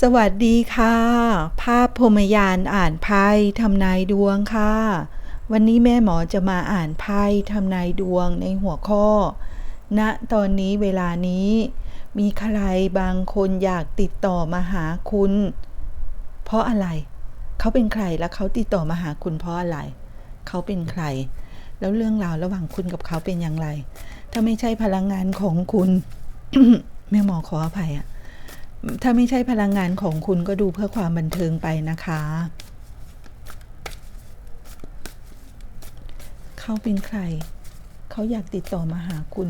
สวัสดีค่ะ ภาพพรมยานอ่านไพ่ทำนายดวงค่ะ วันนี้แม่หมอจะมาอ่านไพ่ทำนายดวงในหัวข้อ ณตอนนี้เวลานี้ มีใครบางคนอยากติดต่อมาหาคุณ เพราะอะไร เขาเป็นใครและเขาติดต่อมาหาคุณเพราะอะไร เขาเป็นใคร แล้วเรื่องราวระหว่างคุณกับเขาเป็นอย่างไร ถ้าไม่ใช่พลังงานของคุณ แม่หมอขออภัยอะ ถ้าไม่ใช่พลังงานของคุณก็ดูเพื่อความบันเทิงไปนะคะ เขาเป็นใคร เขาอยากติดต่อมาหาคุณ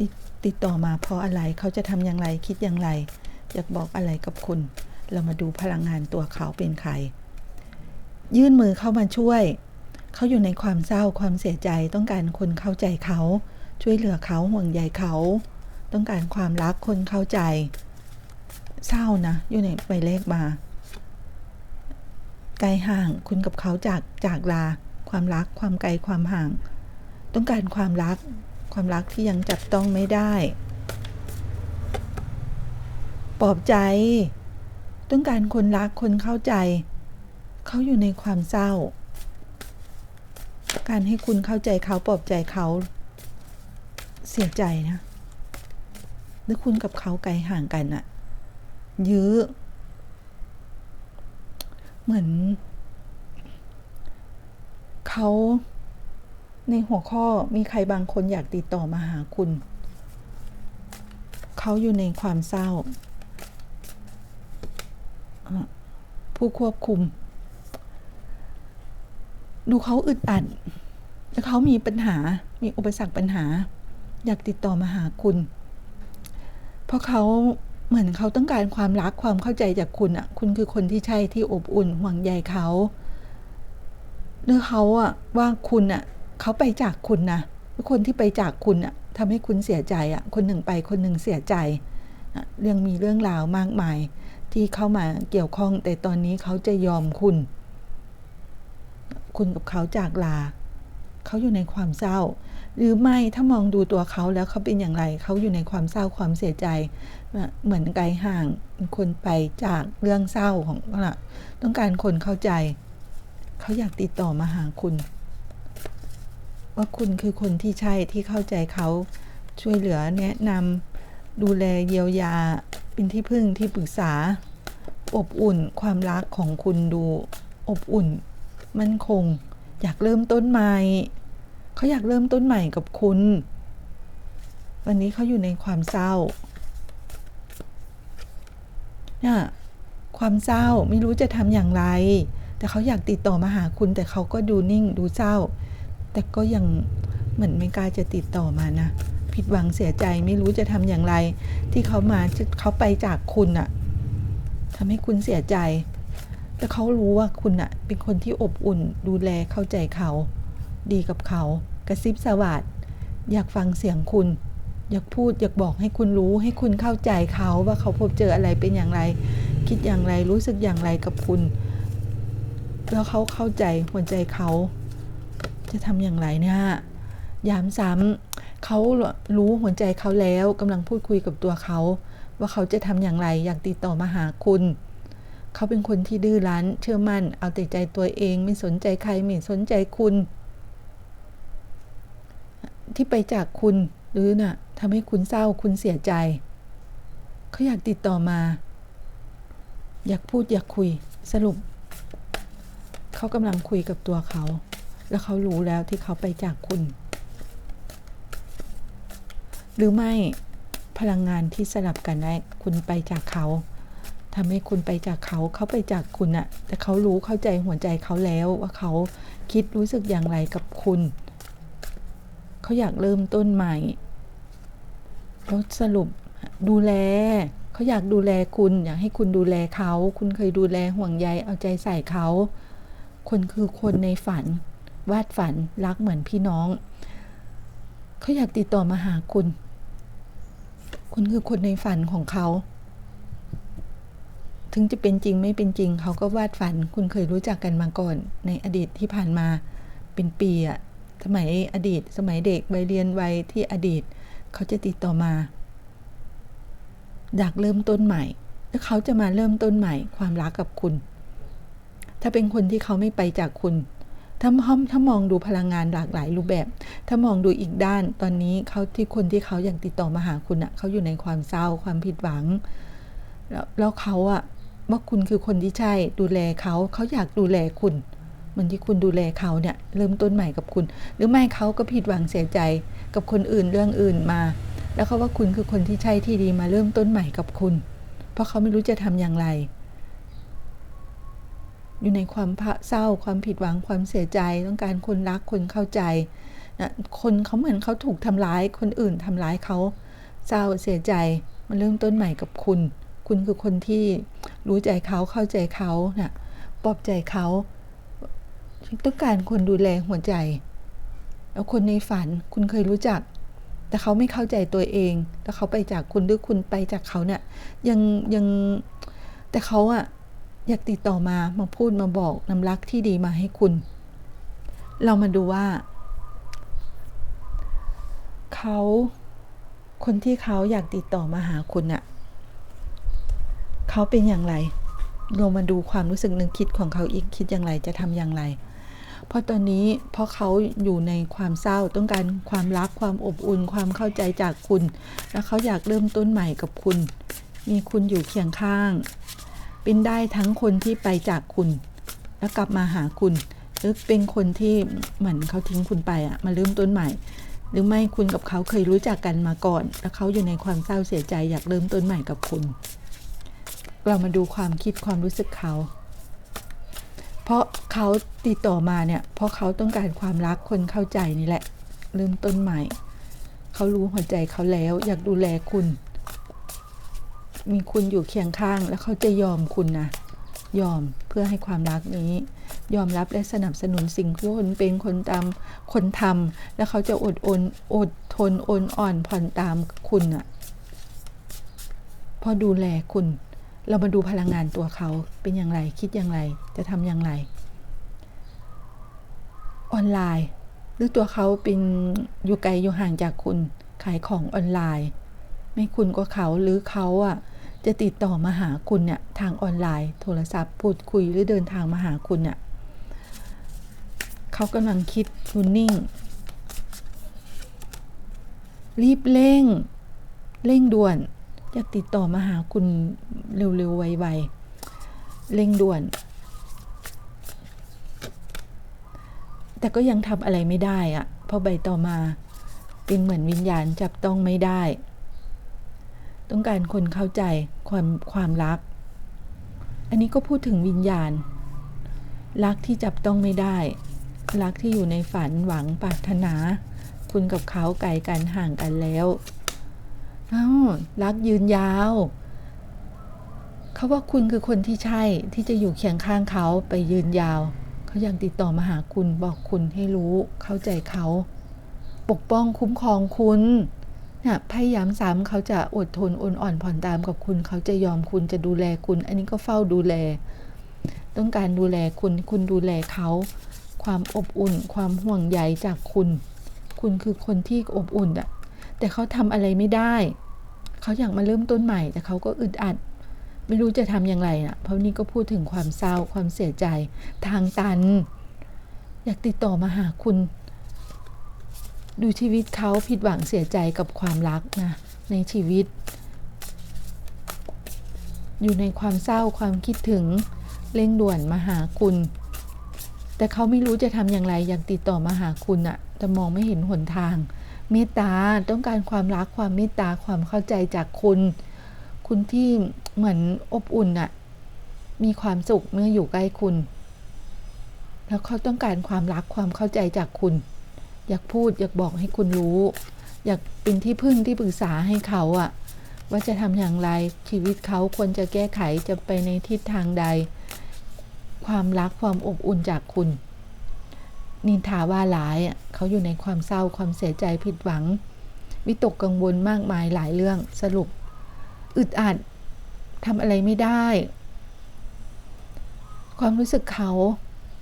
ติดติดต่อมาเพราะอะไรเขาจะทำอย่างไรคิดอย่างไรอยากบอกอะไรกับคุณ เรามาดูพลังงานตัวเขาเป็นใคร ยื่นมือเข้ามาช่วย เขาอยู่ในความเศร้าความเสียใจต้องการคนเข้าใจเขา ช่วยเหลือเขาห่วงใยเขา ต้องการความรักคนเข้าใจ เศร้านะ อยู่ในใบเลขมาไกลห่างคุณกับเขาจากจากลา ความรักความไกลความห่าง ต้องการความรัก ความรักที่ยังจับต้องไม่ได้ปลอบใจ ต้องการคนรักคนเข้าใจ เขาอยู่ในความเศร้า การให้คุณเข้าใจเขาปลอบใจเขา เสียใจนะหรือคุณกับเขาไกลห่างกันอะ ยื้อ เหมือน เขาในหัวข้อมีใครบางคนอยากติดต่อมาหาคุณ เขาอยู่ในความเศร้า ผู้ควบคุม ดูเขาอึดอัดแล้วเขามีปัญหา มีอุปสรรคปัญหา อยากติดต่อมาหาคุณ เพราะเขา เหมือนเขาต้องการความรักความเข้าใจจากคุณอะ คุณคือคนที่ใช่ที่อบอุ่นห่วงใยเขาหรือเขาอะว่าคุณอะเขาไปจากคุณนะคนที่ไปจากคุณอะทำให้คุณเสียใจอะ คนหนึ่งไปคนหนึ่งเสียใจเรื่องมีเรื่องราวมากมาย ที่เข้ามาเกี่ยวข้อง แต่ตอนนี้เขาจะยอมคุณ คุณกับเขาจากลา เขาอยู่ในความเศร้า หรือไม่ถ้ามองดูตัวเขาแล้วเขาเป็นอย่างไรเขาอยู่ในความเศร้าความเสียใจ เหมือนไกลห่างคนไปจากเรื่องเศร้าของเราต้องการคนเข้าใจ เขาอยากติดต่อมาหาคุณ ว่าคุณคือคนที่ใช่ที่เข้าใจเขาช่วยเหลือแนะนำดูแลเยียวยาเป็นที่พึ่งที่ปรึกษา อบอุ่นความรักของคุณดูอบอุ่น มั่นคง อยากเริ่มต้นใหม่ เขาอยากเริ่มต้นใหม่กับคุณ วันนี้เขาอยู่ในความเศร้าเนี่ยความเศร้าไม่รู้จะทำอย่างไร แต่เขาอยากติดต่อมาหาคุณ แต่เขาก็ดูนิ่งดูเศร้า แต่ก็ยังเหมือนไม่กล้าจะติดต่อมานะผิดหวังเสียใจไม่รู้จะทำอย่างไร ที่เขามาเขาไปจากคุณอะทำให้คุณเสียใจ แต่เขารู้ว่าคุณอะเป็นคนที่อบอุ่นดูแลเข้าใจเขา ดีกับเขา กระซิบสวัสดอยากฟังเสียงคุณ อยากพูดอยากบอกให้คุณรู้ให้คุณเข้าใจเขาว่าเขาพบเจออะไรเป็นอย่างไร คิดอย่างไรรู้สึกอย่างไรกับคุณ แล้วเขาเข้าใจหัวใจเขา จะทำอย่างไรเนี่ยย้ำซ้ำเขารู้หัวใจเขาแล้วกำลังพูดคุยกับตัวเขา ว่าเขาจะทำอย่างไรอยากติดต่อมาหาคุณเขาเป็นคนที่ดื้อรั้น เชื่อมั่น เอาแต่ใจตัวเอง ไม่สนใจใครไม่สนใจคุณ ที่ไปจากคุณหรือนะ่ะทำให้คุณเศร้าคุณเสียใจ เขาอยากติดต่อมา อยากพูดอยากคุยสรุป เขากำลังคุยกับตัวเขา แล้วเขารู้แล้วที่เขาไปจากคุณ หรือไม่พลังงานที่สลับกันได้คุณไปจากเขาทำให้คุณไปจากเขาเขาไปจากคุณอะแต่เขารู้เข้าใจหัวใจเขาแล้วว่าเขาคิดรู้สึกอย่างไรกับคุณ เขาอยากเริ่มต้นใหม่แล้วสรุปดูแลเขาอยากดูแลคุณ อยากให้คุณดูแลเขา คุณเคยดูแลห่วงใยเอาใจใส่เขา คนคือคนในฝัน วาดฝันรักเหมือนพี่น้อง เขาอยากติดต่อมาหาคุณ คุณคือคนในฝันของเขา ถึงจะเป็นจริงไม่เป็นจริง เขาก็วาดฝัน คุณเคยรู้จักกันมาก่อน ในอดีตที่ผ่านมาเป็นปีอะ สมัยอดีต สมัยเด็กใบเรียนวัยที่อดีต เขาจะติดต่อมาอยากเริ่มต้นใหม่ แล้วเขาจะมาเริ่มต้นใหม่ความรักกับคุณ ถ้าเป็นคนที่เขาไม่ไปจากคุณ ถ้าถ้าถ้ามองดูพลังงานหลากหลายรูปแบบ ถ้ามองดูอีกด้าน ตอนนี้เขาที่คนที่เขาอยากติดต่อมาหาคุณอะเขาอยู่ในความเศร้าความผิดหวัง แล้วแล้วเขาอะว่าคุณคือคนที่ใช่ดูแลเขาเขาอยากดูแลคุณเหมือนที่คุณดูแลเขาเนี่ยเริ่มต้นใหม่กับคุณ หรือไม่เขาก็ผิดหวังเสียใจกับคนอื่นเรื่องอื่นมา แล้วเขาว่าคุณคือคนที่ใช่ที่ดีมาเริ่มต้นใหม่กับคุณ เพราะเขาไม่รู้จะทำอย่างไร อยู่ในความเศร้าความผิดหวังความเสียใจต้องการคนรักคนเข้าใจนะคนเขาเหมือนเขาถูกทำร้ายคนอื่นทำร้ายเขาเศร้าเสียใจมาเริ่มต้นใหม่กับคุณ คุณคือคนที่รู้ใจเขาเข้าใจเขานะ่ะปลอบใจเขา ต้องการคนดูแลหัวใจ แล้วคนในฝันคุณเคยรู้จัก แต่เขาไม่เข้าใจตัวเองแล้วเขาไปจากคุณหรือคุณไปจากเขาเนี่ยยังยังแต่เขาอะอยากติดต่อมามาพูดมาบอกน้ำรักที่ดีมาให้คุณ เรามาดูว่า เขาคนที่เขาอยากติดต่อมาหาคุณอะเขาเป็นอย่างไรเรามาดูความรู้สึกนึกคิดของเขาอีกคิดอย่างไรจะทำอย่างไร เพราะตอนนี้เพราะเขาอยู่ในความเศร้าต้องการความรักความอบอุ่นความเข้าใจจากคุณ แล้วเขาอยากเริ่มต้นใหม่กับคุณ มีคุณอยู่เคียงข้าง เป็นได้ทั้งคนที่ไปจากคุณ แล้วกลับมาหาคุณหรือเป็นคนที่เหมือนเขาทิ้งคุณไปอะมาเริ่มต้นใหม่ หรือไม่คุณกับเขาเคยรู้จักกันมาก่อน แล้วเขาอยู่ในความเศร้าเสียใจอยากเริ่มต้นใหม่กับคุณ เรามาดูความคิดความรู้สึกเขา เพราะเขาติดต่อมาเนี่ย เพราะเขาต้องการความรักคนเข้าใจนี่แหละ เริ่มต้นใหม่ เขารู้หัวใจเขาแล้ว อยากดูแลคุณ มีคุณอยู่เคียงข้างแล้วเขาจะยอมคุณนะยอมเพื่อให้ความรักนี้ ยอมรับและสนับสนุนสิ่งที่คนเป็นคนตามคนทำแล้วเขาจะอดอน อดทนอนอ่อนผ่อนตามคุณอะพอดูแลคุณ เรามาดูพลังงานตัวเขาเป็นอย่างไร คิดอย่างไร จะทำอย่างไร ออนไลน์ หรือตัวเขาเป็นอยู่ไกลอยู่ห่างจากคุณ ขายของออนไลน์ ไม่คุณก็เขาหรือเขาอะจะติดต่อมาหาคุณเนี่ยทางออนไลน์ โทรศัพท์พูดคุยหรือเดินทางมาหาคุณเนี่ยเขากำลังคิดคุณนิ่ง รีบเร่ง เร่งด่วน อยากติดต่อมาหาคุณเร็วๆไวๆเร่งด่วน แต่ก็ยังทำอะไรไม่ได้อะเพราะใบต่อมาเป็นเหมือนวิญญาณจับต้องไม่ได้ ต้องการคนเข้าใจความความรัก อันนี้ก็พูดถึงวิญญาณ รักที่จับต้องไม่ได้ รักที่อยู่ในฝันหวังปรารถนา คุณกับเขาไกลกันห่างกันแล้ว อ้าวรักยืนยาว เขาว่าคุณคือคนที่ใช่ที่จะอยู่เคียงข้างเขาไปยืนยาว เขายังติดต่อมาหาคุณบอกคุณให้รู้เข้าใจเขา ปกป้องคุ้มครองคุณนะพยายามซ้ำเขาจะอดทนอ่อนอ่อนผ่อนตามกับคุณ เขาจะยอมคุณจะดูแลคุณ อันนี้ก็เฝ้าดูแล ต้องการดูแลคุณคุณดูแลเขา ความอบอุ่น ความห่วงใยจากคุณ คุณคือคนที่อบอุ่นอะ แต่เขาทำอะไรไม่ได้ เขาอยากมาเริ่มต้นใหม่ แต่เขาก็อึดอัด ไม่รู้จะทำอย่างไรนะเพราะนี่ก็พูดถึงความเศร้าความเสียใจทางตัน อยากติดต่อมาหาคุณ ดูชีวิตเขาผิดหวังเสียใจกับความรักนะในชีวิต อยู่ในความเศร้าความคิดถึงเร่งด่วนมาหาคุณ แต่เขาไม่รู้จะทำอย่างไรอยากติดต่อมาหาคุณอะแต่มองไม่เห็นหนทาง เมตตาต้องการความรักความเมตตาความเข้าใจจากคุณ คุณที่เหมือนอบอุ่นอะมีความสุขเมื่ออยู่ใกล้คุณ แล้วเขาต้องการความรักความเข้าใจจากคุณ อยากพูดอยากบอกให้คุณรู้ อยากเป็นที่พึ่งที่ปรึกษาให้เขาอะว่าจะทำอย่างไรชีวิตเขาควรจะแก้ไขจะไปในทิศทางใด ความรักความอบอุ่นจากคุณ นินทาว่าร้ายเขาอยู่ในความเศร้าความเสียใจผิดหวัง วิตกกังวลมากมายหลายเรื่องสรุป อึดอัดทำอะไรไม่ได้ ความรู้สึกเขา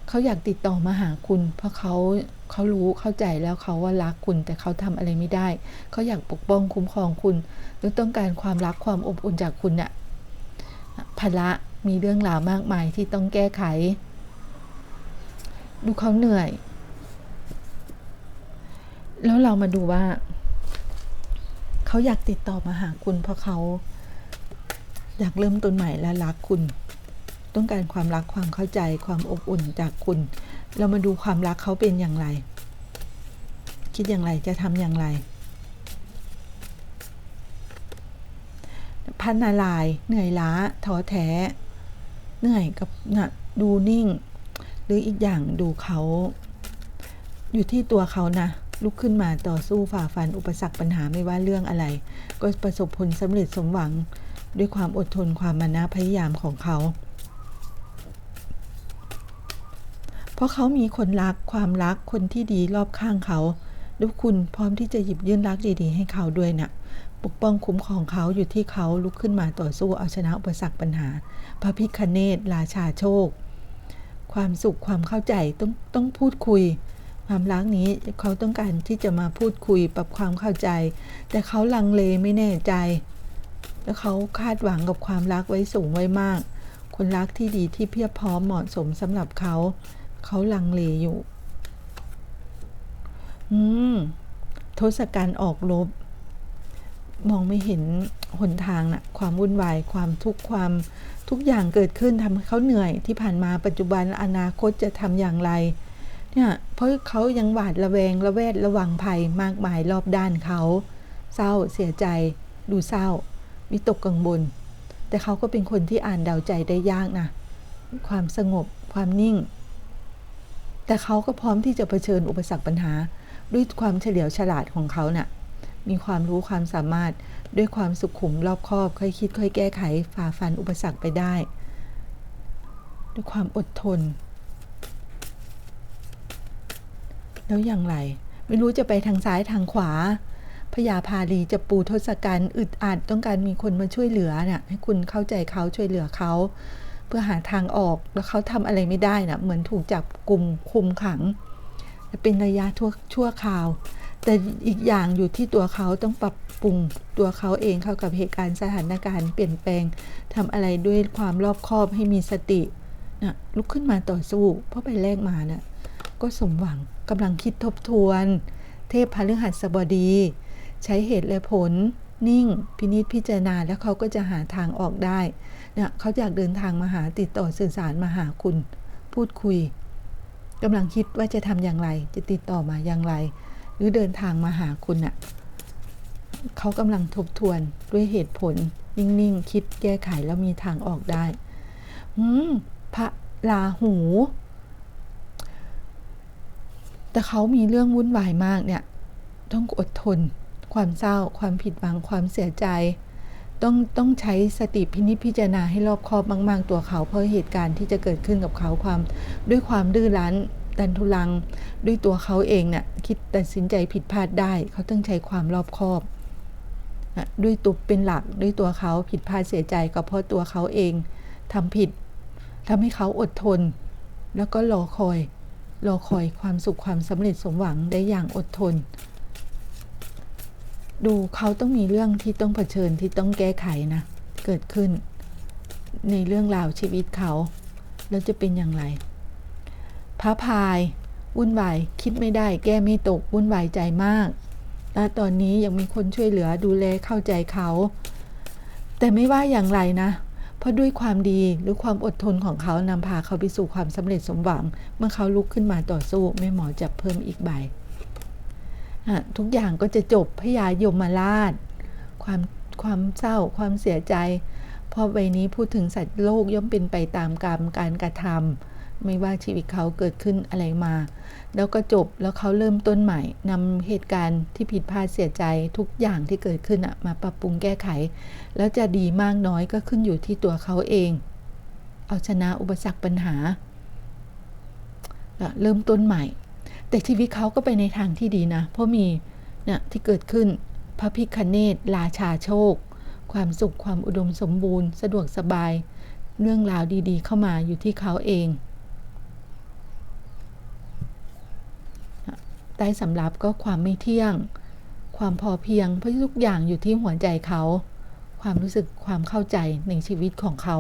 เขาอยากติดต่อมาหาคุณ เพราะเขาเขารู้เข้าใจแล้วเขาว่ารักคุณ แต่เขาทำอะไรไม่ได้เขาอยากปกป้องคุ้มครองคุณหรือต้องการความรักความอบอุ่นจากคุณเนี่ยภาระมีเรื่องราวมากมายที่ต้องแก้ไข ดูเขาเหนื่อย แล้วเรามาดูว่า เขาอยากติดต่อมาหาคุณเพราะเขา อยากเริ่มต้นใหม่และรักคุณ ต้องการความรักความเข้าใจความอบอุ่นจากคุณ เรามาดูความรักเขาเป็นอย่างไร คิดอย่างไรจะทำอย่างไรพันนาลาย เหนื่อยล้าท้อแท้ เหนื่อยกับนะดูนิ่ง หรืออีกอย่างดูเขาอยู่ที่ตัวเขานะ ลุกขึ้นมาต่อสู้ฝ่าฟันอุปสรรคปัญหาไม่ว่าเรื่องอะไร ก็ประสบผลสำเร็จสมหวัง ด้วยความอดทนความมานะพยายามของเขา เพราะเขามีคนรักความรักคนที่ดีรอบข้างเขาแล้วคุณพร้อมที่จะหยิบยื่นรักดีๆ ให้เขาด้วยนะ่ะปกป้องคุ้มของเขาอยู่ที่เขาลุกขึ้นมาต่อสู้เอาชนะอุปสรรคปัญหา พระพิคเนตราชาโชค ความสุขความเข้าใจต้องต้องพูดคุย ความรักนี้เขาต้องการที่จะมาพูดคุยปรับความเข้าใจ แต่เขาลังเลไม่แน่ใจ แล้วเขาคาดหวังกับความรักไว้สูงไว้มาก คนรักที่ดีที่เพียบพร้อมเหมาะสมสำหรับเขา เขาลังเลอยู่ อืมทศกัณฐ์ออกรบ มองไม่เห็นหนทางนะความวุ่นวายความทุกข์ความทุกอย่างเกิดขึ้นทำให้เขาเหนื่อยที่ผ่านมาปัจจุบันอนาคตจะทำอย่างไรเนี่ยเพราะเขายังหวาดระแวงระแวดระวังภัยมากมายรอบด้านเขา เศร้าเสียใจ ดูเศร้า วิตกกังวลแต่เขาก็เป็นคนที่อ่านเดาใจได้ยากนะความสงบความนิ่ง แต่เขาก็พร้อมที่จะเผชิญอุปสรรคปัญหา ด้วยความเฉลียวฉลาดของเขานะ่ะ มีความรู้ความสามารถด้วยความสุขุมรอบคอบ ค่อยคิดค่อยแก้ไขฝ่าฟันอุปสรรคไปได้ ด้วยความอดทน แล้วอย่างไร ไม่รู้จะไปทางซ้ายทางขวาพญาพาลีจะปูทศกัณฐ์อึดอัดต้องการมีคนมาช่วยเหลือนะ่ะให้คุณเข้าใจเขาช่วยเหลือเขา เพื่อหาทางออกแล้วเขาทำอะไรไม่ได้นะ่ะเหมือนถูกจับกลุ่มคุมขังเป็นระยะทั่วชั่วคราว แต่อีกอย่างอยู่ที่ตัวเขาต้องปรับปรุงตัวเขาเองเข้ากับเหตุการณ์สถานการณ์เปลี่ยนแปลงทำอะไรด้วยความรอบคอบให้มีสตินะลุกขึ้นมาต่อสู้ เพราะไปแลกมานะ่ะก็สมหวังกำลังคิดทบทวน เทพพฤหัสบดี ใช้เหตุและผล นิ่ง พินิจพิจารณาแล้วเขาก็จะหาทางออกได้เนี่ยเขาอยากเดินทางมาหาติดต่อสื่อสารมาหาคุณ พูดคุยกำลังคิดว่าจะทำอย่างไร จะติดต่อมาอย่างไร หรือเดินทางมาหาคุณน่ะเขากำลังทบทวนด้วยเหตุผล นิ่ง ๆ คิดแก้ไขแล้วมีทางออกได้ อืม พระลาหู แต่เขามีเรื่องวุ่นวายมากเนี่ย ต้องอดทน ความเศร้า ความผิดหวัง ความเสียใจ ต้องต้องใช้สติพินิจพิจารณาให้รอบคอบมาก ๆ ตัวเขา เพราะเหตุการณ์ที่จะเกิดขึ้นกับเขาความด้วยความดื้อรั้น ดันทุลังด้วยตัวเขาเองเนี่ยคิดตัดสินใจผิดพลาดได้ เขาต้องใช้ความรอบคอบด้วยตัวเป็นหลักด้วยตัวเขาผิดพลาดเสียใจก็เพราะตัวเขาเองทำผิดทำให้เขาอดทน แล้วก็รอคอยรอคอยความสุขความสำเร็จสมหวังได้อย่างอดทน ดูเขาต้องมีเรื่องที่ต้องเผชิญที่ต้องแก้ไขนะ เกิดขึ้น ในเรื่องราวชีวิตเขา แล้วจะเป็นอย่างไร พระพาย วุ่นวาย คิดไม่ได้ แก้ไม่ตก วุ่นวายใจมาก และตอนนี้ยังมีคนช่วยเหลือดูแลเข้าใจเขา แต่ไม่ว่าอย่างไรนะ เพราะด้วยความดีหรือความอดทนของเขานำพาเขาไปสู่ความสำเร็จสมหวัง เมื่อเขาลุกขึ้นมาต่อสู้แม่หมอจะเพิ่มอีกใบทุกอย่างก็จะจบพยายมมาราช ความความเศร้าความเสียใจ เพราะใบนี้พูดถึงสัตว์โลกย่อมเป็นไปตามกรรมการกระทำ ไม่ว่าชีวิตเขาเกิดขึ้นอะไรมา แล้วก็จบแล้วเขาเริ่มต้นใหม่นำเหตุการณ์ที่ผิดพลาดเสียใจทุกอย่างที่เกิดขึ้นมาปรับปรุงแก้ไข แล้วจะดีมากน้อยก็ขึ้นอยู่ที่ตัวเขาเอง เอาชนะอุปสรรคปัญหา เริ่มต้นใหม่ แต่ชีวิตเขาก็ไปในทางที่ดีนะ เพราะมีเนี่ยที่เกิดขึ้นพระพิคเนตราชาโชค ความสุขความอุดมสมบูรณ์ สะดวกสบาย เรื่องราวดีๆ เข้ามาอยู่ที่เขาเอง ใต้สำรับก็ความไม่เที่ยง ความพอเพียงเพราะทุกอย่างอยู่ที่หัวใจเขา ความรู้สึกความเข้าใจในชีวิตของเขา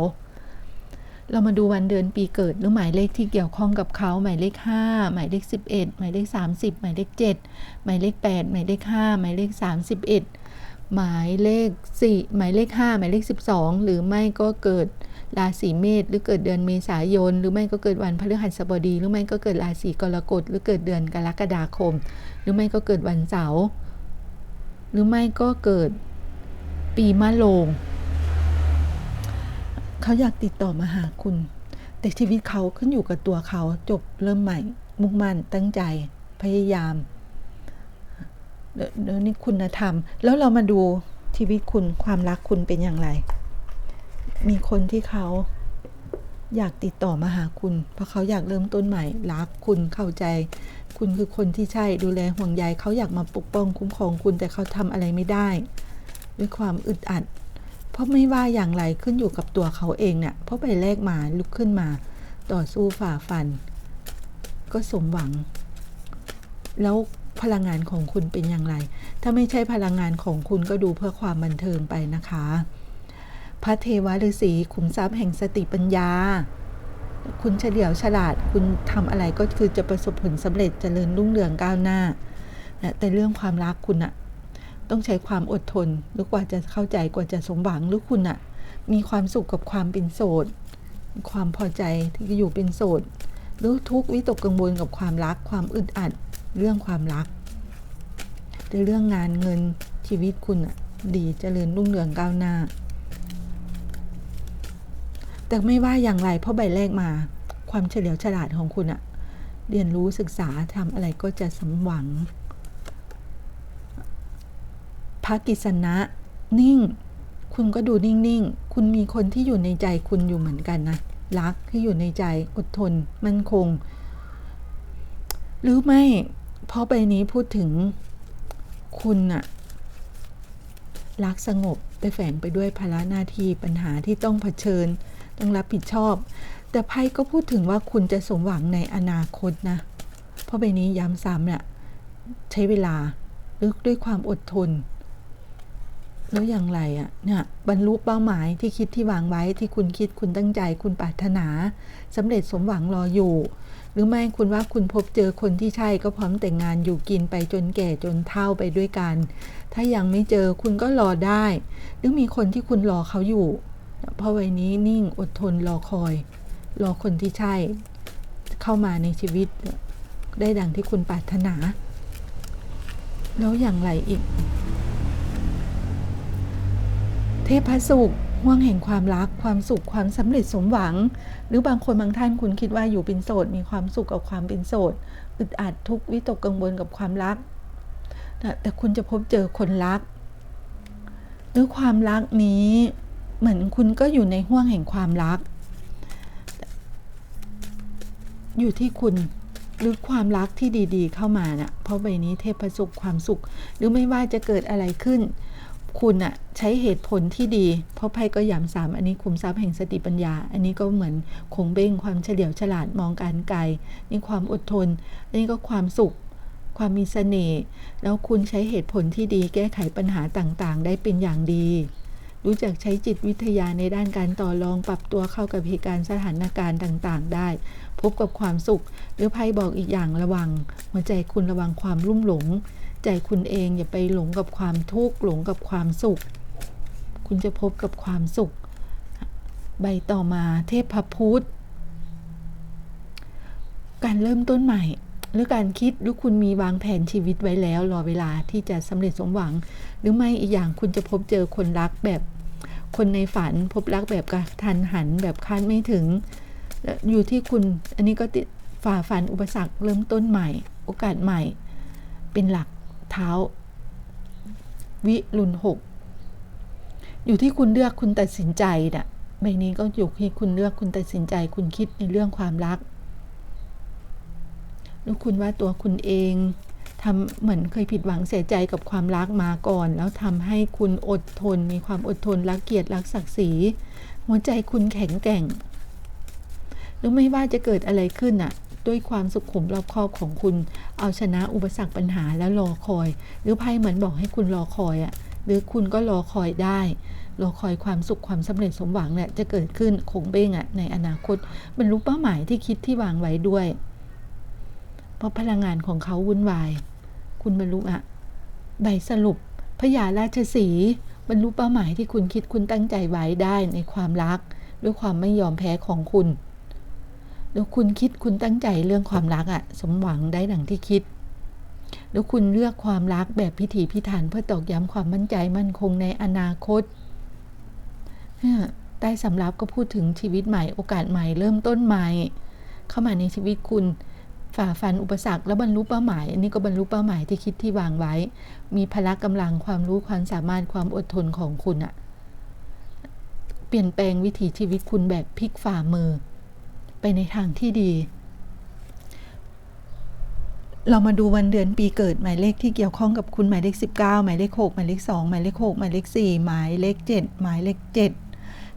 เรามาดูวันเดือนปีเกิดหรือหมายเลขที่เกี่ยวข้องกับเขาหมายเลข 5 หมายเลข 11 หมายเลข 30 หมายเลข 7 หมายเลข 8 หมายเลข 5 หมายเลข 31 หมายเลข 4 หมายเลข 5 หมายเลข 12 หรือไม่ก็เกิด ราศีเมษหรือเกิดเดือนเมษายน หรือไม่ก็เกิดวันพฤหัสบดี หรือไม่ก็เกิดราศีกรกฎหรือเกิดเดือนกรกฎาคม หรือไม่ก็เกิดวันเสาร์หรือไม่ก็เกิดปีมะโรงเขาอยากติดต่อมาหาคุณ แต่ชีวิตเขาขึ้นอยู่กับตัวเขาจบเริ่มใหม่ มุ่งมั่นตั้งใจพยายามแล้วนี่คุณธรรม แล้วเรามาดูชีวิตคุณความรักคุณเป็นอย่างไร มีคนที่เขาอยากติดต่อมาหาคุณ เพราะเขาอยากเริ่มต้นใหม่รักคุณเข้าใจ คุณคือคนที่ใช่ดูแลห่วงใยเขาอยากมาปกป้องคุ้มครองคุณแต่เขาทำอะไรไม่ได้ ด้วยความอึดอัด เพราะไม่ว่าอย่างไรขึ้นอยู่กับตัวเขาเองเนี่ยเพราะไปแลกมาลุกขึ้นมา ต่อสู้ฝ่าฟัน ก็สมหวัง แล้วพลังงานของคุณเป็นอย่างไร ถ้าไม่ใช่พลังงานของคุณก็ดูเพื่อความบันเทิงไปนะคะ พระเทวฤาษีขุมทรัพย์แห่งสติปัญญา คุณเฉลียวฉลาดคุณทำอะไรก็คือจะประสบผลสำเร็จเจริญรุ่งเรืองก้าวหน้าแต่เรื่องความรักคุณอะต้องใช้ความอดทนหรือกว่าจะเข้าใจกว่าจะสมหวังหรือคุณอะมีความสุขกับความเป็นโสด ความพอใจที่จะอยู่เป็นโสดหรือทุกข์วิตกกังวลกับความรัก ความอึดอัดเรื่องความรักแต่เรื่องงานเงินชีวิตคุณอะดีเจริญรุ่งเรืองก้าวหน้า แต่ไม่ว่าอย่างไรเพราะใบแรกมา ความเฉลียวฉลาดของคุณอะเรียนรู้ศึกษาทำอะไรก็จะสมหวังพระกิษณะนิ่ง คุณก็ดูนิ่งๆ คุณมีคนที่อยู่ในใจคุณอยู่เหมือนกันนะ รักที่อยู่ในใจอดทน มั่นคง หรือไม่ เพราะใบนี้พูดถึงคุณอะรักสงบแต่แฝงไปด้วยภาระหน้าที่ปัญหาที่ต้องเผชิญ ต้องรับผิดชอบ แต่ไพ่ก็พูดถึงว่าคุณจะสมหวังในอนาคตนะ เพราะใบนี้ย้ำซ้ำเนี่ยใช้เวลาหรือด้วยความอดทน แล้วอย่างไรอะ่ะเนี่ยบรรลุเป้าหมายที่คิดที่วางไว้ที่คุณคิดคุณตั้งใจ คุณปรารถนาสำเร็จสมหวังรออยู่ หรือไม่คุณว่าคุณพบเจอคนที่ใช่ก็พร้อมแต่งงานอยู่กินไปจนแก่จนเฒ่าไปด้วยกัน ถ้ายังไม่เจอคุณก็รอได้ หรือมีคนที่คุณรอเขาอยู่ เพราะวัยนี้นิ่งอดทนรอคอย รอคนที่ใช่ เข้ามาในชีวิต ได้ดังที่คุณปรารถนา แล้วอย่างไรอีก เทพสุขห่วงแห่งความรักความสุขความสำเร็จสมหวัง หรือบางคนบางท่านคุณคิดว่าอยู่เป็นโสด มีความสุขกับความเป็นโสดอึดอัดทุกวิตกกังวลกับความรัก แต่คุณจะพบเจอคนรัก หรือความรักนี้ เหมือนคุณก็อยู่ในห่วงแห่งความรัก อยู่ที่คุณหรือความรักที่ดีๆ เข้ามาเนะ่ะเพราะใบนี้เทพสุขความสุข หรือไม่ว่าจะเกิดอะไรขึ้น คุณอะใช้เหตุผลที่ดี เพราะไพ่ก็ย้ำสามอันนี้คุมทรัพย์แห่งสติปัญญา อันนี้ก็เหมือนคงเบ้งความเฉลียวฉลาดมองการไกลนี่ความอดทน อันนี้ก็ความสุข ความมีเสน่ห์แล้วคุณใช้เหตุผลที่ดี แก้ไขปัญหาต่างๆ ได้เป็นอย่างดี รู้จักใช้จิตวิทยาในด้านการต่อรองปรับตัวเข้ากับเหตุการณ์สถานการณ์ต่างๆ ได้ พบกับความสุข หรือไพ่บอกอีกอย่างระวัง หัวใจคุณระวังความรุ่มหลง ใจคุณเองอย่าไปหลงกับความทุกข์หลงกับความสุข คุณจะพบกับความสุข ใบต่อมาเทพพุทธการเริ่มต้นใหม่หรือการคิดหรือคุณมีวางแผนชีวิตไว้แล้ว รอเวลาที่จะสำเร็จสมหวัง หรือไม่อีกอย่างคุณจะพบเจอคนรักแบบ คนในฝันพบรักแบบกระทันหันแบบคาดไม่ถึง อยู่ที่คุณอันนี้ก็ติดฝ่าฟันอุปสรรคเริ่มต้นใหม่ โอกาสใหม่ เป็นหลักเท้า วิรุณหกอยู่ที่คุณเลือกคุณตัดสินใจนะ่ะใบนี้ก็อยู่ที่คุณเลือกคุณตัดสินใจ คุณคิดในเรื่องความรักแล้วคุณว่าตัวคุณเอง ทำเหมือนเคยผิดหวังเสียใจกับความรักมาก่อน แล้วทำให้คุณอดทน มีความอดทนรักเกียรติรักศักดิ์ศรีหัวใจคุณแข็งแกร่งหรือไม่ว่าจะเกิดอะไรขึ้นอะด้วยความสุขุมรอบคอบของคุณ เอาชนะอุปสรรคปัญหาแล้วรอคอย หรือไพ่เหมือนบอกให้คุณรอคอยอะหรือคุณก็รอคอยได้ รอคอยความสุขความสำเร็จสมหวังเนี่ยจะเกิดขึ้นคงเบ้งอะในอนาคตบรรลุเป้าหมายที่คิดที่วางไว้ด้วย เพราะพลังงานของเขาวุ่นวาย คุณบรรลุอะใบสรุปพญาราชสีบรรลุเป้าหมายที่คุณคิดคุณตั้งใจไว้ได้ในความรัก ด้วยความไม่ยอมแพ้ของคุณแล้วคุณคิดคุณตั้งใจเรื่องความรักอะสมหวังได้ดังที่คิด แล้วคุณเลือกความรักแบบพิถีพิถันเพื่อตอกย้ำความมั่นใจมั่นคงในอนาคตใต้สำรับก็พูดถึงชีวิตใหม่โอกาสใหม่เริ่มต้นใหม่ เข้ามาในชีวิตคุณ ฝ่าฟันอุปสรรคแล้วบรรลุเป้าหมาย อันนี้ก็บรรลุเป้าหมายที่คิดที่วางไว้ มีพละกำลังความรู้ความสามารถความอดทนของคุณอะเปลี่ยนแปลงวิถีชีวิตคุณแบบพลิกฝ่ามือ ไปในทางที่ดี เรามาดูวันเดือนปีเกิดหมายเลขที่เกี่ยวข้องกับคุณหมายเลข 19 หมายเลข 6 หมายเลข 2 หมายเลข 6 หมายเลข 4 หมายเลข 7 หมายเลข 7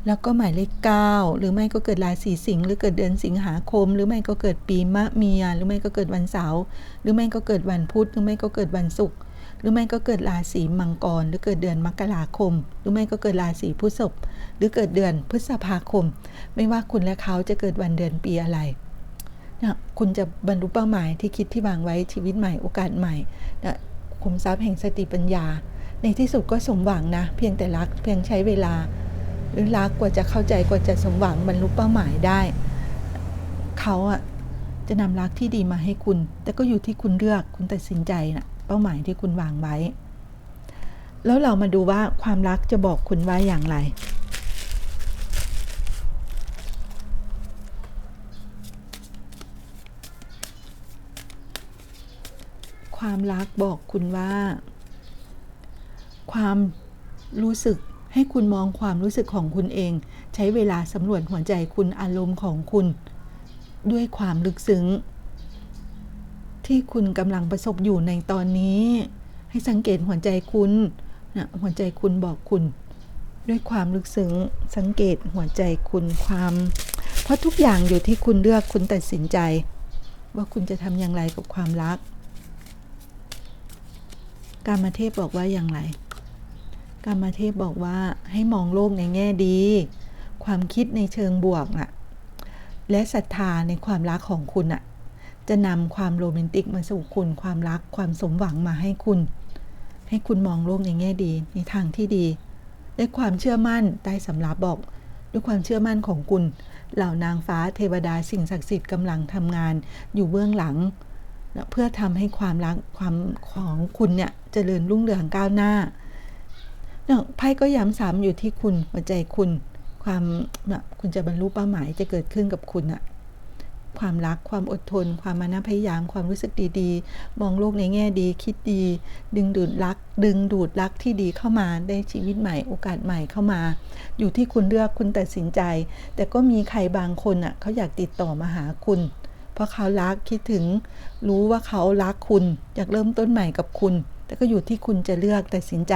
แล้วก็หมายเลข 9 หรือไม่ก็เกิดราศีสิงห์หรือเกิดเดือนสิงหาคม หรือไม่ก็เกิดปีมะเมีย หรือไม่ก็เกิดวันเสาร์หรือไม่ก็เกิดวันพุธหรือไม่ก็เกิดวันศุกร์หรือไม่ก็เกิดราศีมังกร หรือเกิดเดือนมกราคม หรือไม่ก็เกิดราศีพฤษภหรือเกิดเดือนพฤษภาคม ไม่ว่าคุณและเขาจะเกิดวันเดือนปีอะไรนะคุณจะบรรลุเป้าหมายที่คิดที่วางไว้ชีวิตใหม่โอกาสใหม่นะคุมทรัพย์แห่งสติปัญญา ในที่สุดก็สมหวังนะ เพียงแต่รักเพียงใช้เวลา หรือรักกว่าจะเข้าใจกว่าจะสมหวังบรรลุเป้าหมายได้ เขาอะจะนำรักที่ดีมาให้คุณ แต่ก็อยู่ที่คุณเลือกคุณตัดสินใจนะเป้าหมายที่คุณวางไว้ แล้วเรามาดูว่าความรักจะบอกคุณว่าอย่างไรความรักบอกคุณว่า ความรู้สึก ให้คุณมองความรู้สึกของคุณเอง ใช้เวลาสำรวจหัวใจคุณอารมณ์ของคุณ ด้วยความลึกซึ้ง ที่คุณกำลังประสบอยู่ในตอนนี้ ให้สังเกตหัวใจคุณนะหัวใจคุณบอกคุณ ด้วยความลึกซึ้งสังเกตหัวใจคุณความ เพราะทุกอย่างอยู่ที่คุณเลือกคุณตัดสินใจ ว่าคุณจะทำอย่างไรกับความรัก การมาเทพบอกว่าอย่างไร การมเทพบอกว่าให้มองโลกในแง่ดี ความคิดในเชิงบวกน่ะ และศรัทธาในความรักของคุณน่ะ จะนำความโรแมนติกมาสู่คุณ ความรักความสมหวังมาให้คุณ ให้คุณมองโลกในแง่ดีในทางที่ดีด้วยความเชื่อมั่นใต้สำรับบอก ด้วยความเชื่อมั่นของคุณ เหล่านางฟ้าเทวดาสิ่งศักดิ์สิทธิ์กำลังทำงานอยู่เบื้องหลัง เพื่อทำให้ความรักความของคุณเนี่ยจเจริญรุ่งเรืองก้าวหน้า เนี่ยไพ่ก็ย้ำซ้ำอยู่ที่คุณหัวใจคุณ ความคุณจะบรรลุเป้าหมายจะเกิดขึ้นกับคุณอะความรักความอดทน ความมานะพยายามความรู้สึกดีๆ มองโลกในแง่ดี คิดดี ดึงดูดรัก ดึงดูดรักที่ดีเข้ามาได้ชีวิตใหม่โอกาสใหม่เข้ามา อยู่ที่คุณเลือกคุณตัดสินใจ แต่ก็มีใครบางคนอะเขาอยากติดต่อมาหาคุณ เพราะเขารักคิดถึงรู้ว่าเขารักคุณอยากเริ่มต้นใหม่กับคุณ แต่ก็อยู่ที่คุณจะเลือกตัดสินใจ